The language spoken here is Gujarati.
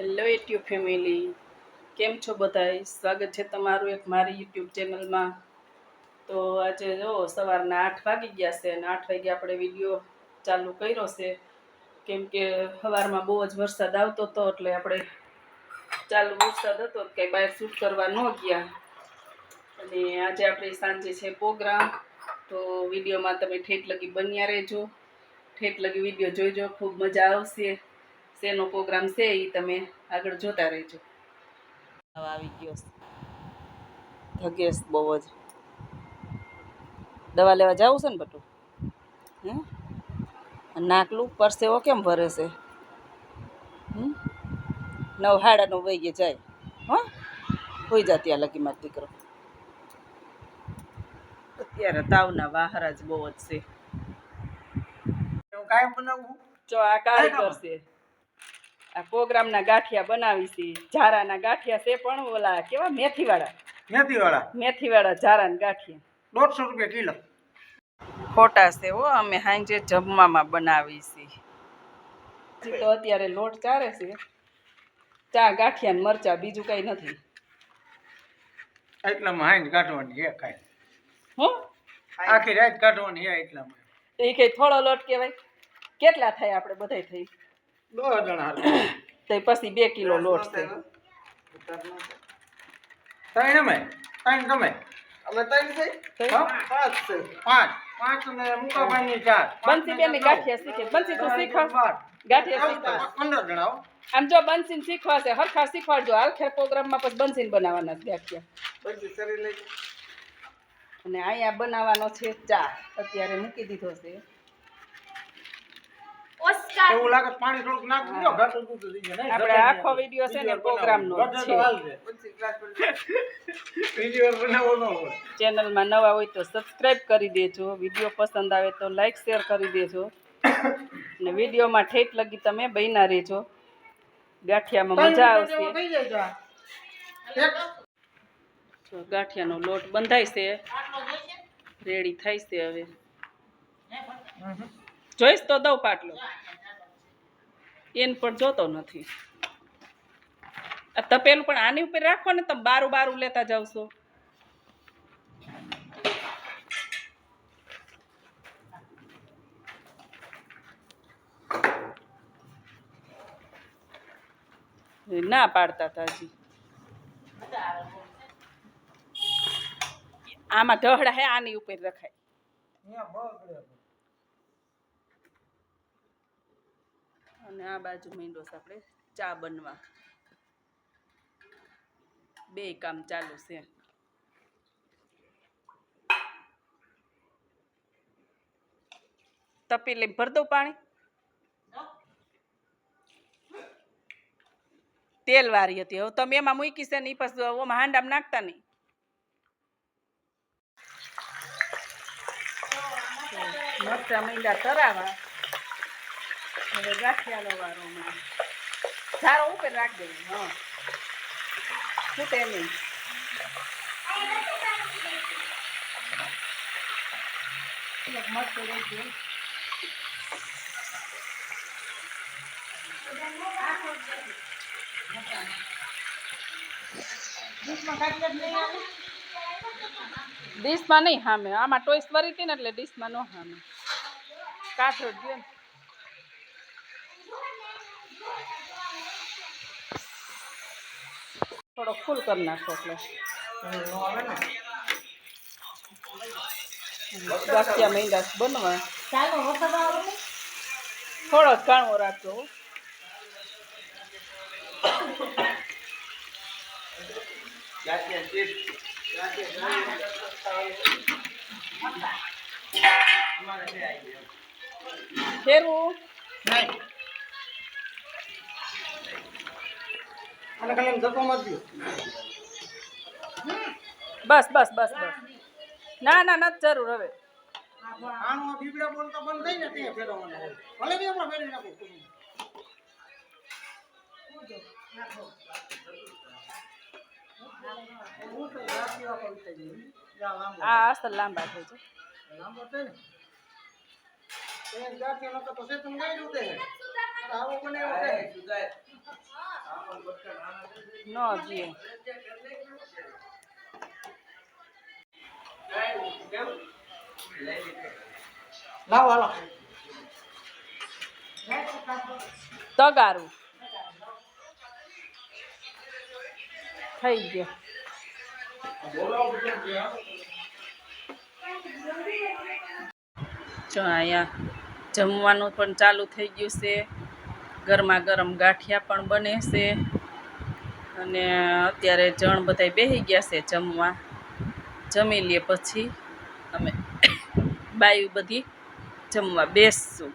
હેલો યુટ્યુબ ફેમિલી કેમ છો બધાય? સ્વાગત છે તમારું એક મારી યુટ્યુબ ચેનલમાં તો આજે જો સવારના આઠ વાગી ગયા છે અને આઠ વાગે આપણે વીડિયો ચાલુ કર્યો છે. કેમ કે સવારમાં બહુ જ વરસાદ આવતો હતો એટલે આપણે ચાલુ વરસાદ હતો કંઈ બહાર શૂટ કરવા ન ગયા. અને આજે આપણે સાંજે છે પ્રોગ્રામ તો વિડીયોમાં તમે ઠેઠ લગી બન્યા રહેજો. ઠેઠ લગી વીડિયો જોઈજો, ખૂબ મજા આવશે. શેનો પ્રોગ્રામ છે એ તમે આગળ જોતા રહેજો. આવી ગયો ધગેશ બહુ જ. દવા લેવા જવું છે ને બટુ? હે? નાકલું પરસેવો કેમ ભરે છે? નવ હાડા નવ ગયા જાય. હા? હોઈ જા ત્યાં લગીમાં દીકરો. અત્યારે તાવના વાહરા જ બહુ જ છે. હું કાયમ બનાવું? જો આ કારીગર છે આ પ્રોગ્રામના ગાંઠિયા બનાવી છે ઝારાના ગાંઠિયા છે પણ ઓલા કેવા મેથીવાળા? મેથી વાળા મેથીવાળા ઝારાના ગાંઠિયા. દોઢસો રૂપિયા કિલો. ખોટા છે હો અમે સાંજે જમવામાં બનાવી છે તો અત્યારે લોટ ચારે છે. ચા ગાંઠિયા ને મરચા બીજું કઈ નથી. એટલામાં હાઈન કાઢવાની હે ખાય હો? આખી રાત કાઢવાની હે એટલામાં. એ કઈ થોડો લોટ કહેવાય? કેટલા થાય આપણે બધાય થઈ? દો જણા તો પછી બે કિલો લોટ છે. ત્રણ અમે ત્રણ તમે અમે ત્રણ છે? પાંચ છે. પાંચ. પાંચ ને મુકાભાઈની ચાર. બંસી બેન ગાંઠિયા શીખે. બંસી તું શીખવ ગાંઠિયા શીખવ પંદર જણા આમ જો બંસીને શીખવા છે હરખા શીખવાડજો. હાલખેર પ્રોગ્રામમાં પછી બંસીને બનાવવાના છે ગાંઠિયા. અને અહીંયા બનાવવાનો છે ચા. અત્યારે મૂકી દીધો છે. એવું લાગે પાણી થોડુંક નાખી દો ઘાટું દૂધ થઈ જાય. આપણે આખો વિડિયો છે ને પ્રોગ્રામ નો છે. હોય. ચેનલમાં નવા હોય તો સબસ્ક્રાઇબ કરી દેજો. વિડિયો પસંદ આવે તો લાઈક શેર કરી દેજો. અને વિડીયોમાં ઠેઠ લગી તમે બન્યા રહેજો. ગાંઠિયામાં મજા આવશે. ગાંઠિયાનો લોટ બંધાય છે. રેડી થાય છે હવે. જોઈશ તો દઉં પાટલો. એને પણ જોતો નથી. તપેલું પણ આની ઉપર રાખો ને તમે બારું બારું લેતા જાવ છો. ના પાડતા હતા હજી. આમાં ઢહડા હે આની ઉપર રખાય અહીંયા બગડે. અને આ બાજુ મીંડો છે આપણે ચા બનવા. બે કામ ચાલુ છે. તપી લઈ ભર દઉં પાણી. તેલ વારી હતી. હવે તમે એમાં મૂકી છે ને પછી ઓમાં હાંડામાં નાખતા નહીં. મરચા મીંડા તરાવા. હવે ગાંઠિયાનો વારો માં સારો ઉપર રાખ દેવું હા. ફૂટે નહીં. મસ્ત રહી ડીશમાં નહીં હામે. આમાં ટોઈસ ભરી હતી ને એટલે ડીશમાં ન હામે. કાથરોટ દે ને. થોડો ફૂલ કરી નાખો એટલે. ગાંઠિયા મહિના બનવા. થોડો કાણો કાણવો રાખજો ફેરવું. આને ખાલી ધક્કો મારી દ્યો. બસ બસ બસ બસ ના ના નથી જરૂર હવે આનું બીબડા બોલતા બંધ થઈ ને ફેરવવાના હોય. ભલે બી નાખો. હું તો લાંબો. થઈ છે લાંબો છે ને એક જાતિ નતો તો સેતુન ગઈ જ આવો બને એવું છે. ન જીવ લાવો હાલો. તગારું. થઈ ગયો. જો અહીંયા જમવાનું પણ ચાલુ થઈ ગયું છે. ગરમા ગરમ ગાંઠિયા પણ બને છે. અને અત્યારે જણ બધાય બેસી ગયા છે જમવા. જમી લે પછી અમે બાયું બધી જમવા બેસશું.